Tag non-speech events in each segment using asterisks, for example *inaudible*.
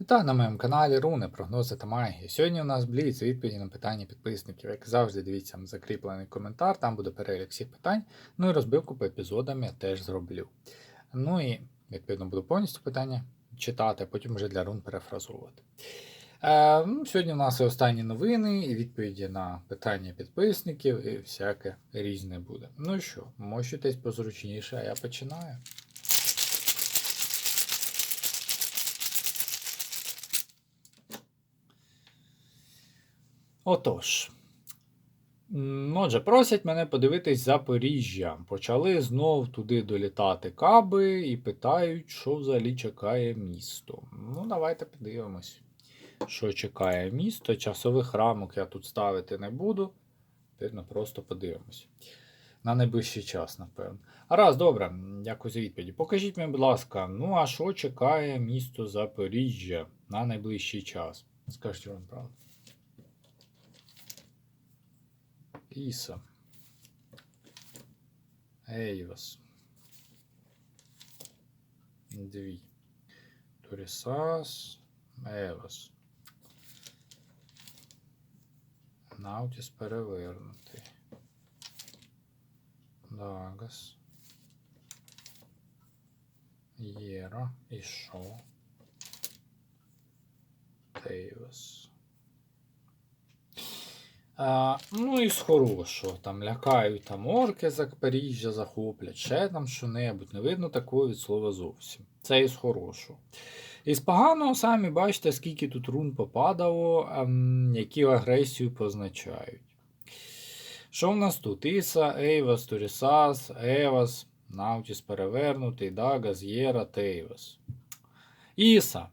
Вітаю на моєму каналі Руни, прогнози та магія. Сьогодні у нас бліц відповіді на питання підписників. Як завжди, дивіться закріплений коментар, там буде перелік всіх питань. Ну і розбивку по епізодам я теж зроблю. Ну і відповідно буду повністю питання читати, а потім вже для рун перефразовувати. Е, ну, Сьогодні у нас і останні новини, і відповіді на питання підписників, і всяке різне буде. Ну що, мощуйтесь позручніше, а я починаю. Отож. Отже, просять мене подивитись Запоріжжя. Почали знов туди долітати каби і питають, що взагалі чекає місто. Ну, давайте подивимось, що чекає місто. Часових рамок я тут ставити не буду. Відповідно, просто подивимось. На найближчий час, напевно. А раз, добре, дякую за відповіді. Покажіть мені, будь ласка, ну а що чекає місто Запоріжжя на найближчий час? Скажіть вам правду. Іса. Ейвас. Дві. Турісас. Евас. Наутіс перевернутий. Дагас. Єра. І шо? Тейвас. Ну і з хорошого. Там лякають там орки Запоріжжя захоплять, ще там що-небудь. Не видно такого від слова зовсім. Це із хорошого. Із поганого самі бачите, скільки тут рун попадало, ем, які агресію позначають. Що в нас тут? Іса, Ейвас, Турісас, Евас, Наутіс перевернутий, Дагас, Єра, Тейвас. Іса.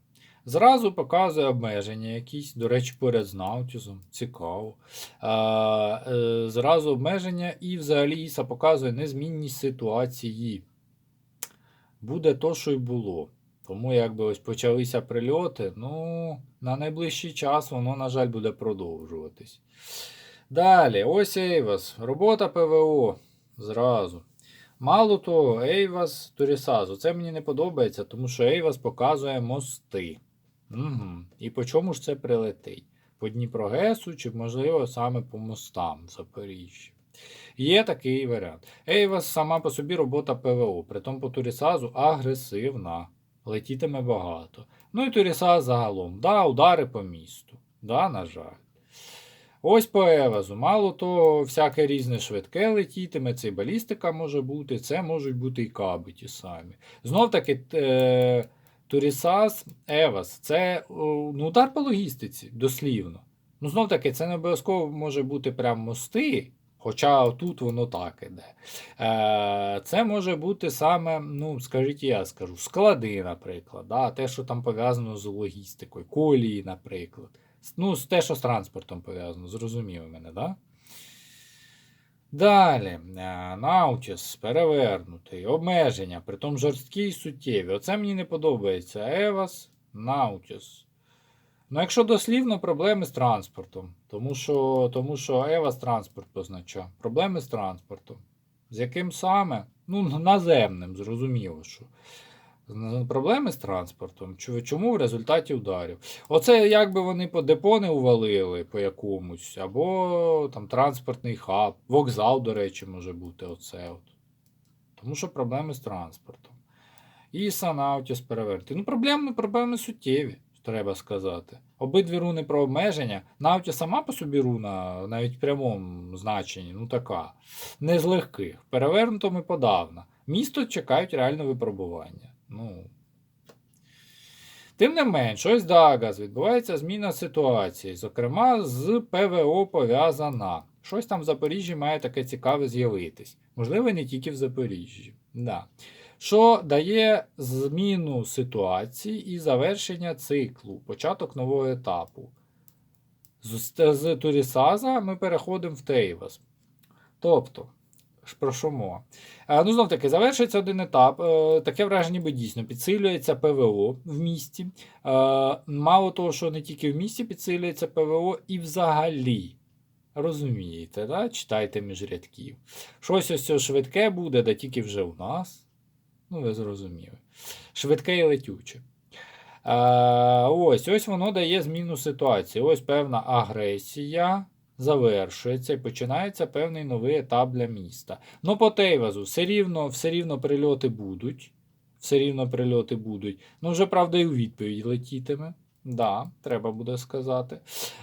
Зразу показує обмеження якісь, до речі, поряд з Наутізом. Цікаво. Е, Зразу обмеження і взагалі Іса показує незмінність ситуації. Буде то, що й було. Тому якби ось почалися прильоти, ну, на найближчий час воно, на жаль, буде продовжуватись. Далі, ось Ейвас. Робота ПВО. Зразу. Мало того, Ейвас Турісазу. Це мені не подобається, тому що Ейвас показує мости. Угу. І по чому ж це прилетить? По Дніпрогесу чи, можливо, саме по мостам в Запоріжжі. Є такий варіант. Ейвас сама по собі робота ПВО, притом по Турісазу агресивна. Летітиме багато. Ну і Турісаз загалом. Да, удари по місту. Да, на жаль. Ось по Евазу. Мало того, всяке різне швидке летітиме, це і балістика може бути, це можуть бути і каби ті самі. Знов таки, е, Турісас, Евас це ну, удар по логістиці, дослівно. Ну, знов таки, це не обов'язково може бути прям мости, хоча тут воно так іде. Е, Це може бути саме, ну, скажіть, я скажу, склади, наприклад. Да? Те, що там пов'язано з логістикою, колії, наприклад. Ну, те, що з транспортом пов'язано, зрозуміли мене, да? Далі, е, Наутіс перевернутий, обмеження, притом жорсткі і суттєві. Оце мені не подобається. Евас, Наутіс. Ну, якщо дослівно, проблеми з транспортом. Тому що тому що Евас транспорт позначає. Проблеми з транспортом. З яким саме? Ну, наземним, зрозуміло, що. Проблеми з транспортом. Чому в результаті ударів? Оце якби вони по депо не увалили по якомусь, або там транспортний хаб, вокзал, до речі, може бути оце. от. Тому що проблеми з транспортом. І Санаутіс переверти. Ну, проблеми, проблеми суттєві, треба сказати. Обидві руни про обмеження. Навті сама по собі руна, навіть в прямому значенні, ну така. Не з легких. Перевернутому подавно. Місто чекають реально випробування. Ну. Тим не менш, ось Дагас відбувається зміна ситуації, зокрема, з ПВО пов'язана. Щось там в Запоріжжі має таке цікаве з'явитись. Можливо, не тільки в Запоріжжі. Да. Що дає зміну ситуації і завершення циклу, початок нового етапу. З, з Турісаза ми переходимо в Тейвас. Тобто. Про що мова? Ну, знов таки, завершується один етап. Е, таке враження, ніби дійсно підсилюється ПВО в місті. Е, мало того, що не тільки в місті підсилюється ПВО, і взагалі. Розумієте, да? читайте між рядків. Щось ось швидке буде, да тільки вже у нас. Ну, ви зрозуміли. Швидке і летюче. ось, ось воно дає зміну ситуації. Ось певна агресія завершується і починається певний новий етап для міста. Ну, по Тейвазу все рівно, все рівно прильоти будуть. Все рівно прильоти будуть. Ну, вже, правда, і у відповідь летітиме. Да, треба буде сказати.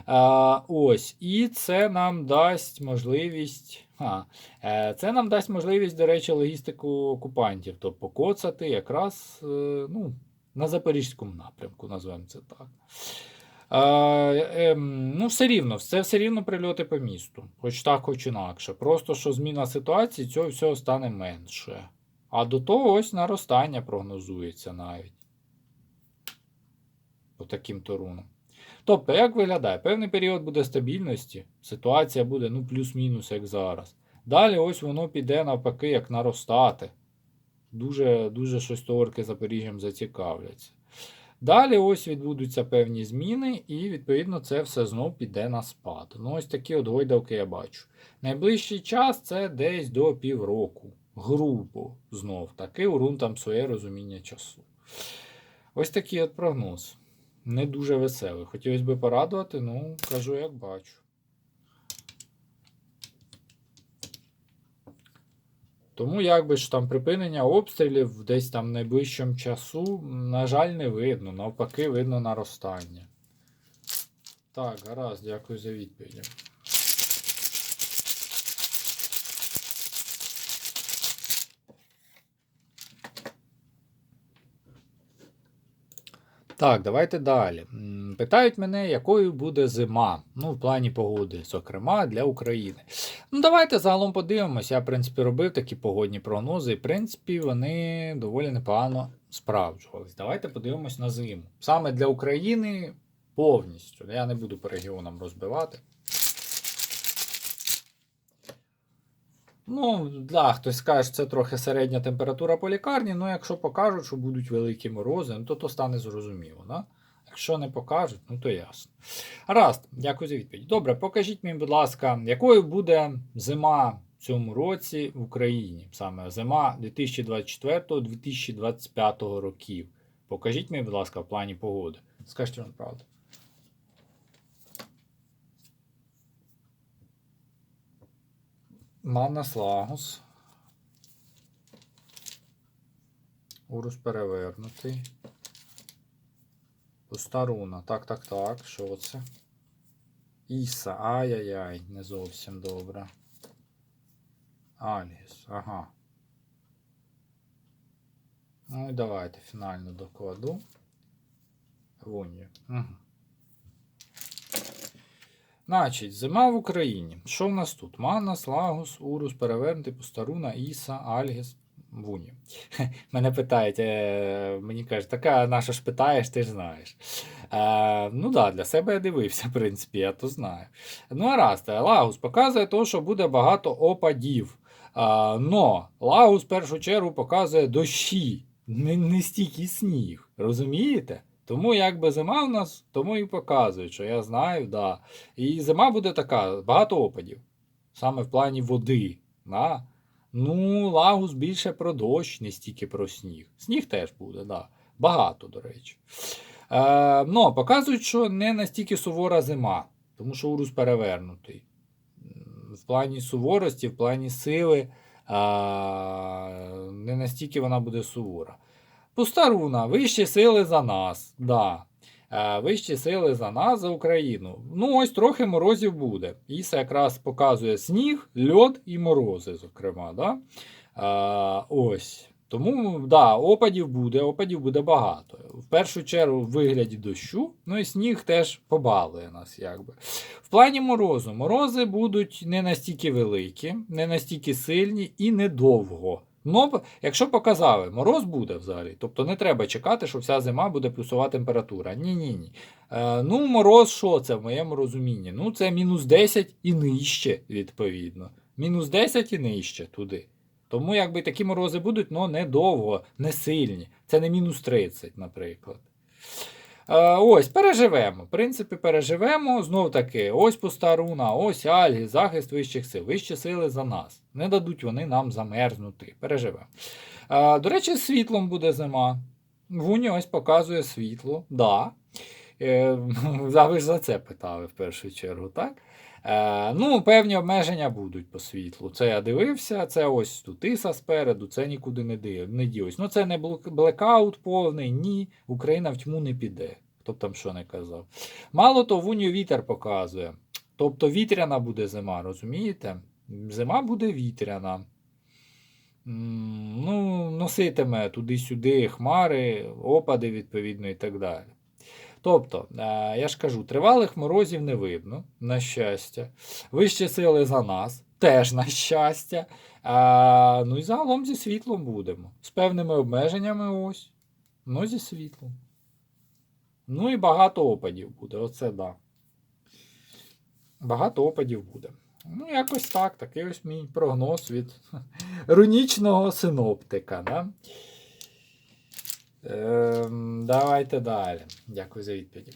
А, ось, і це нам дасть можливість. А, е, це нам дасть можливість, до речі, логістику окупантів, тобто покоцати якраз е, ну, на Запорізькому напрямку, назвемо це так. Е, е, ну, все рівно, це все рівно прильоти по місту, хоч так, хоч інакше. Просто що зміна ситуації, цього всього стане менше. А до того ось наростання прогнозується навіть. По таким торунам. Тобто, як виглядає? Певний період буде стабільності, ситуація буде ну, плюс-мінус, як зараз. Далі ось воно піде навпаки, як наростати. Дуже дуже щось товарки Запоріжжям зацікавляться. Далі ось відбудуться певні зміни, і, відповідно, це все знов піде на спад. Ну, ось такі от гойдалки я бачу. Найближчий час це десь до півроку. Грубо знов таки урун там своє розуміння часу. Ось такий от прогноз. Не дуже веселий. Хотілося б порадувати, ну, кажу, як бачу. Тому якби ж там припинення обстрілів десь там найближчим часу, на жаль, не видно. Навпаки, видно наростання. Так, гаразд, дякую за відповідь. Так, давайте далі. Питають мене, якою буде зима, ну, в плані погоди, зокрема для України. Ну, давайте загалом подивимось. Я, в принципі, робив такі погодні прогнози, і, в принципі, вони доволі непогано справджувались. Давайте подивимось на зиму. Саме для України повністю. Я не буду по регіонам розбивати. Ну, да, хтось скаже, що це трохи середня температура по лікарні, ну якщо покажуть, що будуть великі морози, ну, то то стане зрозуміло. Да? Якщо не покажуть, ну то ясно. Гаразд, дякую за відповідь. Добре, покажіть мені, будь ласка, якою буде зима в цьому році в Україні? Саме зима 2024-2025 років. Покажіть мені, будь ласка, в плані погоди. Скажіть вам правду. Манас Лагус. Урус перевернутий. Постаруна. Так, так, так. Що це? Іса. Ай-яй-яй, не зовсім добре. Альгіс. Ага. Ну і давайте фінально докладу. Вунью. Угу. Значить, зима в Україні. Що в нас тут? Манас, Лагус, Урус, Перевернутий, Постаруна, Іса, Альгіс, Вуні. *laughs* Мене питають, е, мені кажуть, така наша ж питаєш, ти ж знаєш. Е, ну да, для себе я дивився, *laughs* в принципі, я то знаю. Ну, а раз, Лагус показує то, що буде багато опадів. Е, но Лагус в першу чергу показує дощі, не, не стільки сніг. Розумієте? Тому якби зима в нас, тому і показують, що я знаю, да. І зима буде така, багато опадів. Саме в плані води. Да? Ну, лагус більше про дощ, не стільки про сніг. Сніг теж буде, да. Багато, до речі. Е, ну, показують, що не настільки сувора зима, тому що урус перевернутий. В плані суворості, в плані сили, е, не настільки вона буде сувора. Пустаруна, вищі сили за нас. Да. Е, Вищі сили за нас, за Україну. Ну, ось трохи морозів буде. Іса якраз показує сніг, льод і морози, зокрема. Да? Е, ось. Тому, да, опадів буде, опадів буде багато. В першу чергу в вигляді дощу, ну і сніг теж побалує нас. якби. В плані морозу. Морози будуть не настільки великі, не настільки сильні і недовго. Ну, якщо показали, мороз буде взагалі. Тобто не треба чекати, що вся зима буде плюсова температура. Ні-ні. ні. Е, ну, мороз, що це в моєму розумінні? Ну, це мінус 10 і нижче, відповідно. Мінус 10 і нижче туди. Тому якби такі морози будуть, але недовго, не сильні. Це не мінус 30, наприклад. Е, ось, переживемо. В принципі, переживемо. Знов таки, ось постаруна, ось Альги, захист вищих сил. Вищі сили за нас. Не дадуть вони нам замерзнути. Переживемо. Е, до речі, світлом буде зима. Вуні ось показує світло, да. *laughs* Завжди ж за це питали в першу чергу, так? Е, ну, певні обмеження будуть по світлу. Це я дивився, це ось тут іса спереду, це нікуди не, див, не ділось. Ну, це не блекаут повний, ні, Україна в тьму не піде. Хто б там що не казав. Мало того, в Унію вітер показує. Тобто вітряна буде зима, розумієте? Зима буде вітряна. Ну, носитиме туди-сюди хмари, опади, відповідно, і так далі. Тобто, е, я ж кажу, тривалих морозів не видно, на щастя. Вищі сили за нас, теж на щастя. А, ну і загалом зі світлом будемо. З певними обмеженнями ось. Ну, зі світлом. Ну і багато опадів буде. Оце да. Багато опадів буде. Ну, якось так. Такий ось мій прогноз від *laughs* рунічного синоптика. Да? Ем, давайте далі. Дякую за відповіді.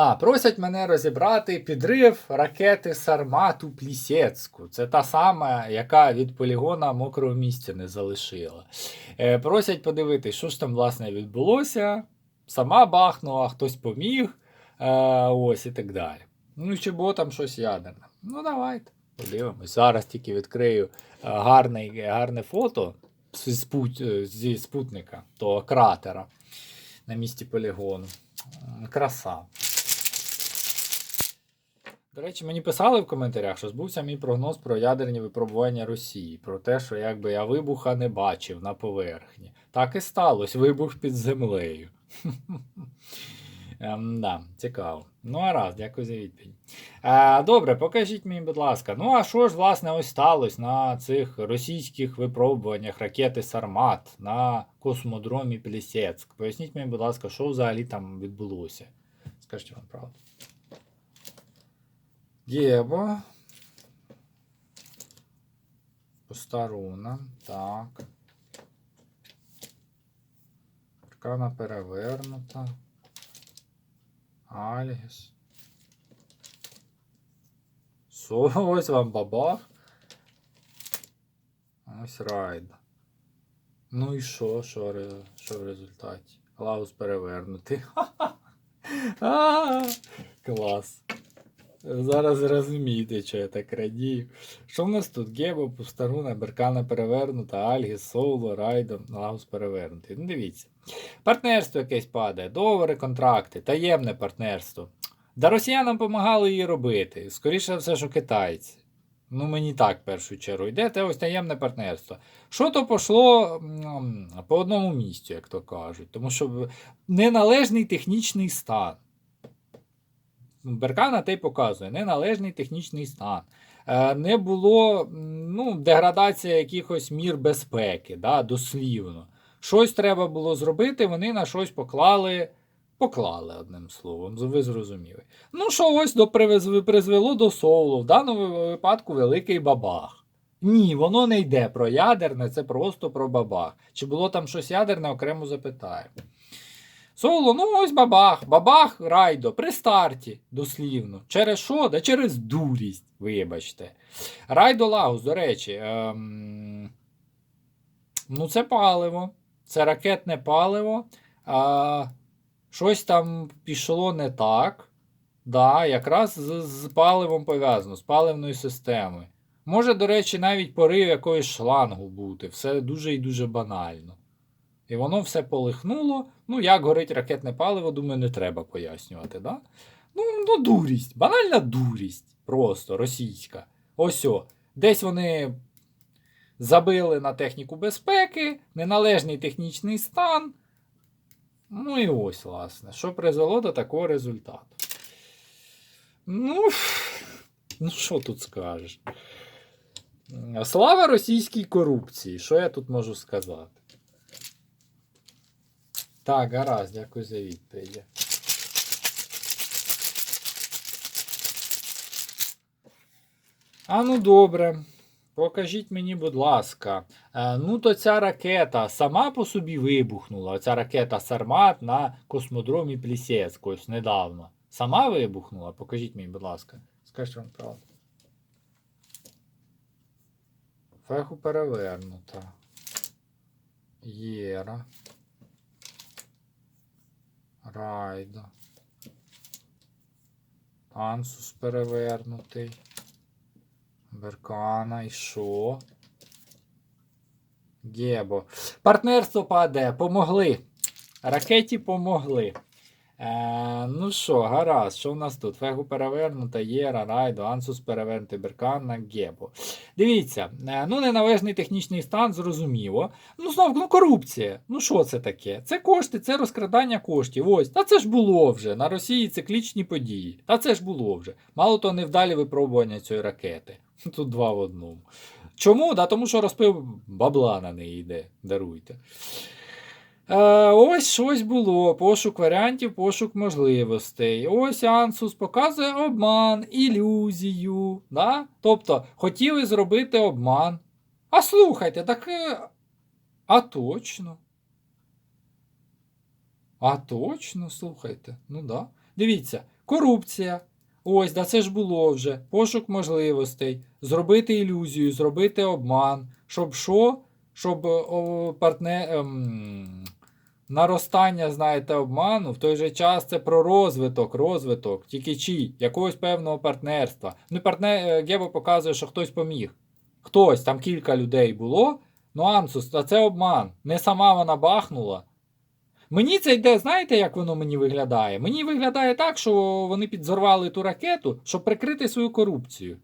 А, просять мене розібрати підрив ракети Сармату Плісецьку. Це та сама, яка від полігона мокрого місця не залишила. Е, просять подивитись, що ж там власне відбулося. Сама бахнула, хтось поміг. Е, ось і так далі. Ну, чи було там щось ядерне. Ну, давайте. Подивимось. Зараз тільки відкрию е, гарне, гарне фото е, зі спутника того кратера на місці полігону. Краса. До речі, мені писали в коментарях, що збувся мій прогноз про ядерні випробування Росії, про те, що якби я вибуха не бачив на поверхні. Так і сталося, вибух під землею. *laughs* Ем, да, цікаво. Ну, а раз, дякую за відповідь. Е, добре, покажіть мені, будь ласка. Ну, а що ж, власне, ось сталося на цих російських випробуваннях ракети Сармат на космодромі Плісецьк? Поясніть мені, будь ласка, що взагалі там відбулося? Скажіть вам правду. Єбо. Постаруна. Так. Аркана перевернута. Альгіс. Со, ось вам бабах. Ось райда. Ну і що, що, що в результаті? Клаус перевернутий. *laughs* А, Клас. Зараз розумієте, що я так радію. Що в нас тут? Гебо, Пустаруна, Беркана перевернута, Альгіс, Соло, Райдо, Лагус перевернутий. Ну, дивіться. Партнерство якесь падає, договори, контракти, таємне партнерство. Да росіянам допомагали її робити. Скоріше все, що китайці. Ну, мені так в першу чергу йде, це ось таємне партнерство. Що то пішло по одному місцю, як то кажуть, тому що неналежний технічний стан. Беркана те й показує неналежний технічний стан. Е, Не було ну, деградація якихось мір безпеки, да, дослівно. Щось треба було зробити, вони на щось поклали, поклали одним словом, ви зрозуміли. Ну, що ось до призвело до Соулу, в даному випадку великий бабах. Ні, воно не йде про ядерне, це просто про бабах. Чи було там щось ядерне, окремо запитаємо. Соло, ну ось бабах, бабах райдо, при старті, дослівно. Через що? Да через дурість, вибачте. Райдо Лагус, до речі, ем, ну це паливо, це ракетне паливо. А, щось там пішло не так. Да, якраз з, з паливом пов'язано, з паливною системою. Може, до речі, навіть порив якоїсь шлангу бути. Все дуже і дуже банально. І воно все полихнуло. Ну, як горить ракетне паливо, думаю, не треба пояснювати. Да? Ну, ну, дурість, банальна дурість. Просто російська. Ось о. Десь вони забили на техніку безпеки, неналежний технічний стан. Ну і ось, власне, що призвело до такого результату. Ну, ну що тут скажеш? Слава російській корупції. Що я тут можу сказати? Так, гаразд, дякую за відповіді. А ну добре. Покажіть мені, будь ласка, Е, ну, то ця ракета сама по собі вибухнула. Оця ракета Сармат на космодромі Плісецьк ось недавно. Сама вибухнула? Покажіть мені, будь ласка. Скажіть вам правду. Феху перевернута. Єра. Райда. Ансус перевернутий. Беркана і що? Гебо. Партнерство паде. Помогли. Ракеті помогли. Е, ну що, гаразд, що в нас тут? Фегу перевернута, Єра, Райдо, Ансус перевернутий, Беркана, Гебо. Дивіться, е, ну неналежний технічний стан, зрозуміло. Ну, знов, ну корупція. Ну що це таке? Це кошти, це розкрадання коштів. Ось, та це ж було вже. На Росії циклічні події. Та це ж було вже. Мало то невдалі випробування цієї ракети. *laughs* Тут два в одному. Чому? Да, тому що розпив бабла на неї йде. Даруйте. Е, ось щось було. Пошук варіантів, пошук можливостей. Ось Ансус показує обман, ілюзію. Да? Тобто хотіли зробити обман. А слухайте, так. е, А точно. А точно, слухайте. Ну да. Дивіться, корупція. Ось, да це ж було вже. Пошук можливостей. Зробити ілюзію, зробити обман. Щоб що? Щоб о, партне, ем, наростання, знаєте, обману, в той же час це про розвиток, розвиток, тільки чи, якогось певного партнерства. Ну, партнер, е, Гебо показує, що хтось поміг. Хтось, там кілька людей було. Ну, Ансус, а це обман. Не сама вона бахнула. Мені це йде, знаєте, як воно мені виглядає? Мені виглядає так, що вони підзорвали ту ракету, щоб прикрити свою корупцію.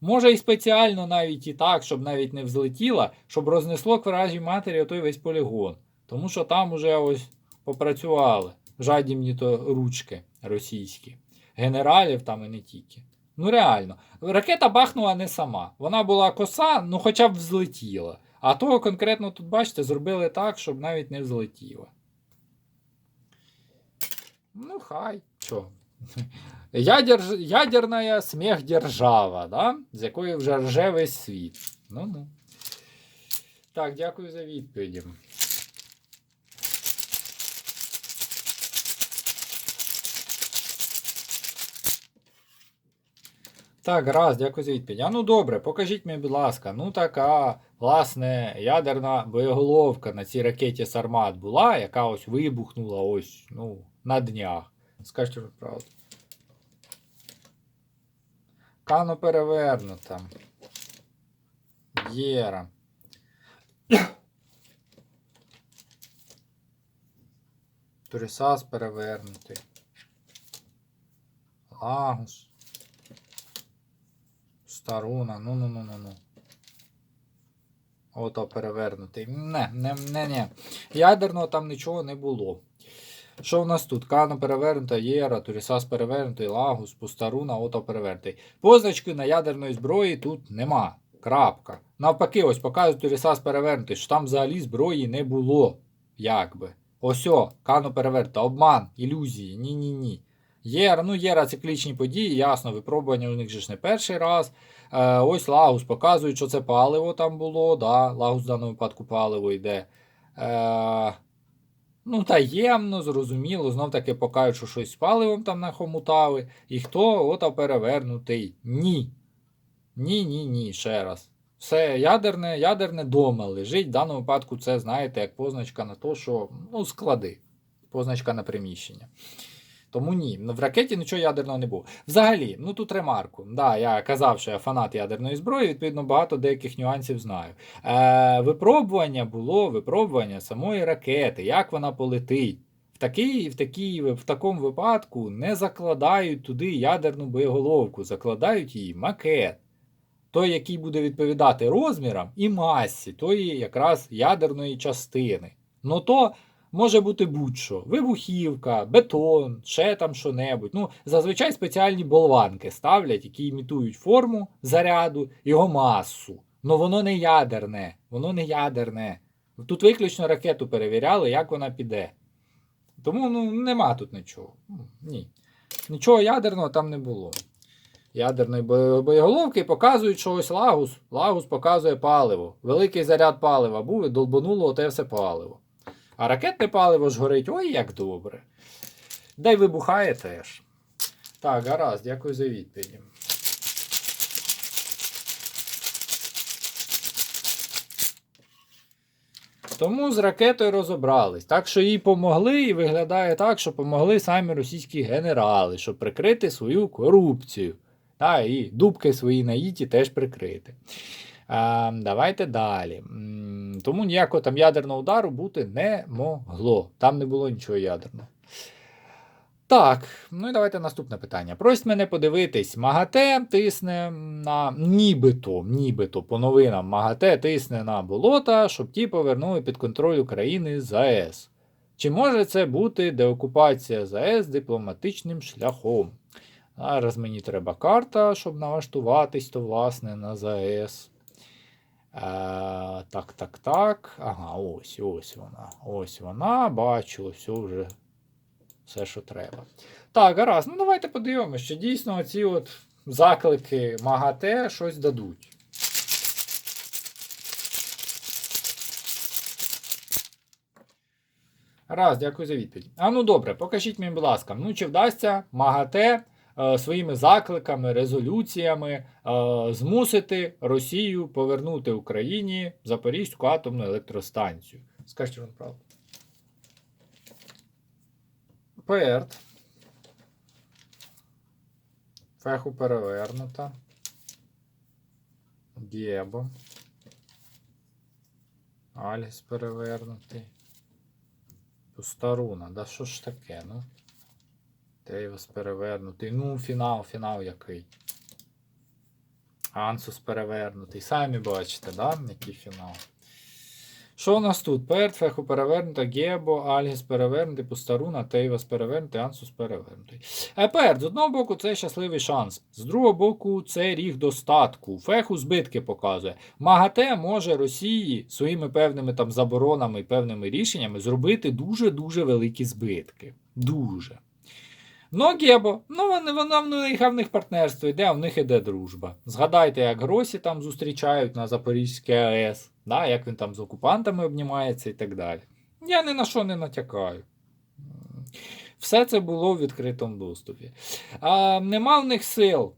Може і спеціально навіть і так, щоб навіть не взлетіла, щоб рознесло к вражій матері отой весь полігон. Тому що там уже ось попрацювали жадібні то ручки російські, генералів там і не тільки. Ну реально, ракета бахнула не сама. Вона була коса, ну хоча б взлетіла. А того конкретно тут, бачите, зробили так, щоб навіть не взлетіла. Ну, хай. Чо? *laughs* Ядер... Ядерна сміх держава, да? з якої вже рже весь світ. Ну ну. Так, дякую за відповіді. Так, раз, дякую за відповідь. А ну добре, покажіть мені, будь ласка, ну така, власне, ядерна боєголовка на цій ракеті Сармат була, яка ось вибухнула ось, ну, на днях. Скажіть правду. Кано перевернута. Єра. Турісас перевернутий. Лагус. Старуна. Ну ну ну ну ну. Ото перевернутий. Не, не, не, не. Ядерного там нічого не було. Що в нас тут? Кано перевернута, Єра, Турісас перевернутий, Лагус, Пустаруна, ото перевернутий. Позначки на ядерної зброї тут нема. Крапка. Навпаки, ось показує Турісас перевернутий, що там взагалі зброї не було. Якби. Осьо, Кано перевернута, обман, ілюзії, ні-ні-ні. Єра, ну Єра циклічні події, ясно, випробування у них же ж не перший раз. Е, ось Лагус показує, що це паливо там було. Да, Лагус в даному випадку паливо йде. Е, Ну, таємно, зрозуміло, знов таки покажуть, що щось з паливом там нахомутали. І хто ота перевернутий? Ні. Ні, ні, ні, ще раз. Все ядерне, ядерне дома лежить. В даному випадку це, знаєте, як позначка на те, що ну, склади. Позначка на приміщення. Тому ні, в ракеті нічого ядерного не було. Взагалі, ну тут ремарку. Да, я казав, що я фанат ядерної зброї, відповідно, багато деяких нюансів знаю. Е, Випробування було випробування самої ракети, як вона полетить. В, такий, в, такій, в такому випадку не закладають туди ядерну боєголовку, закладають її макет. Той, який буде відповідати розмірам і масі тої якраз ядерної частини. Ну то може бути будь-що: вибухівка, бетон, ще там що-небудь. Ну, зазвичай спеціальні болванки ставлять, які імітують форму заряду, його масу. Ну воно не ядерне, воно не ядерне. Тут виключно ракету перевіряли, як вона піде. Тому ну, нема тут нічого. Ну, Ні. Нічого ядерного там не було. ядерної боєголовки показують, що ось Лагус. Лагус показує паливо. Великий заряд палива був і долбануло оте все паливо. А ракетне паливо ж горить ой як добре. Да й вибухає теж. Так, гаразд, дякую за відповіді. Тому з ракетою розібрались. Так що їй помогли, і виглядає так, що помогли самі російські генерали, щоб прикрити свою корупцію. Та, і дубки свої наїті теж прикрити. Давайте далі. Тому ніякого там ядерного удару бути не могло. Там не було нічого ядерного. Так, ну і давайте наступне питання. Просять мене подивитись, МАГАТЕ тисне на нібито, нібито по новинам МАГАТЕ тисне на болота, щоб ті повернули під контроль України з АЕС. Чи може це бути деокупація ЗАЕС дипломатичним шляхом? Зараз мені треба карта, щоб налаштуватись, то власне на ЗАЕС. Е, так, так, так. Ага, ось, ось вона. Ось вона. Бачу, все вже все, що треба. Так, гаразд. Ну давайте подивимося, що дійсно ці от заклики МАГАТЕ щось дадуть. Раз, дякую за відповідь. А ну добре, покажіть мені, будь ласка, ну чи вдасться МАГАТЕ своїми закликами, резолюціями е, змусити Росію повернути Україні Запорізьку атомну електростанцію. Скажіть вам правду. Перт. Феху перевернута. Гєбо. Альгіс перевернутий. Пустаруна. Да що ж таке, ну? Тейвас перевернутий. Ну, фінал, фінал який. Ансус перевернутий. Самі бачите, да? Який фінал. Що у нас тут? Перт, Феху перевернута, Гебо, Альгіс перевернутий, Пустаруна, Тейвас перевернутий, Ансус перевернутий. А Перт, з одного боку, це щасливий шанс. З другого боку, це ріг достатку. Феху збитки показує. МАГАТЕ може Росії своїми певними там заборонами і певними рішеннями зробити дуже-дуже великі збитки. Дуже. Ну, Гебо, ну вони, вона в них, в них партнерство йде, а в них іде дружба. Згадайте, як Гросі там зустрічають на Запорізькій АЕС, да, як він там з окупантами обнімається і так далі. Я ні на що не натякаю. Все це було в відкритому доступі. А, нема в них сил.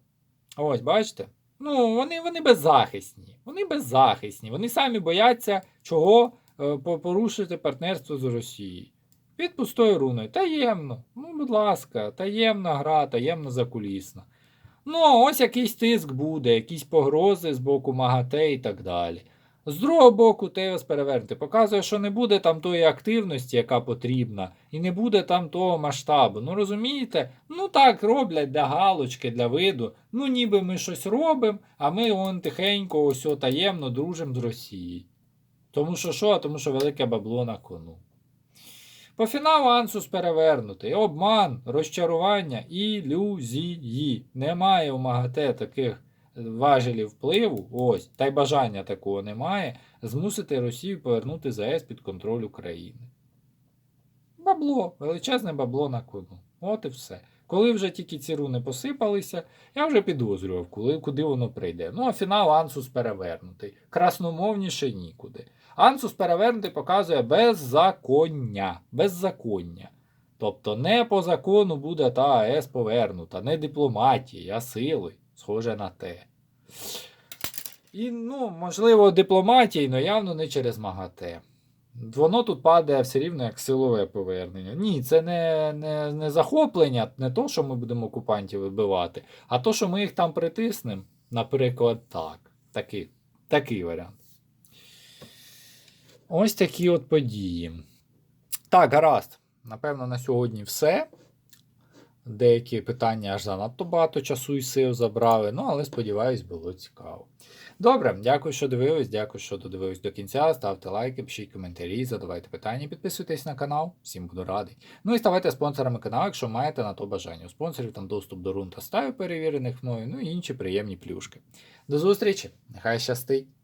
Ось, бачите? Ну, вони, вони беззахисні. Вони беззахисні. Вони самі бояться чого е, порушити партнерство з Росією. Під пустою руною. Таємно. Ну, будь ласка, таємна гра, таємна закулісна. Ну, ось якийсь тиск буде, якісь погрози з боку МАГАТЕ і так далі. З другого боку, Теос перевернути. Показує, що не буде там тої активності, яка потрібна, і не буде там того масштабу. Ну розумієте? Ну так роблять для галочки, для виду. Ну, ніби ми щось робимо, а ми он тихенько, ось таємно дружимо з Росією. Тому що що? Тому що велике бабло на кону. По фіналу Ансус перевернутий. Обман, розчарування, ілюзії. Немає у МАГАТЕ таких важелів впливу, ось, та й бажання такого немає, змусити Росію повернути ЗАЕС під контроль України. Бабло, величезне бабло на кону. От і все. Коли вже тільки ці руни посипалися, я вже підозрював, коли, куди воно прийде. Ну, а фінал Ансус перевернутий. Красномовніше нікуди. Ансус перевернутий показує беззаконня. Беззаконня. Тобто не по закону буде та АЕС повернута, не дипломатії, а сили. Схоже на те. І, ну, можливо, дипломатії, але явно не через МАГАТЕ. Воно тут падає все рівно як силове повернення. Ні, це не, не, не захоплення, не то, що ми будемо окупантів вибивати, а то, що ми їх там притиснемо. Наприклад, так. Такий, такий варіант. Ось такі от події. Так, гаразд. Напевно, на сьогодні все. Деякі питання аж занадто багато часу і сил забрали, ну але сподіваюсь, було цікаво. Добре, дякую, що дивились, дякую, що додивились до кінця. Ставте лайки, пишіть коментарі, задавайте питання, підписуйтесь на канал, всім буду радий. Ну і ставайте спонсорами каналу, якщо маєте на то бажання. У спонсорів там доступ до рун та стаю перевірених мною, ну і інші приємні плюшки. До зустрічі! Нехай щастить!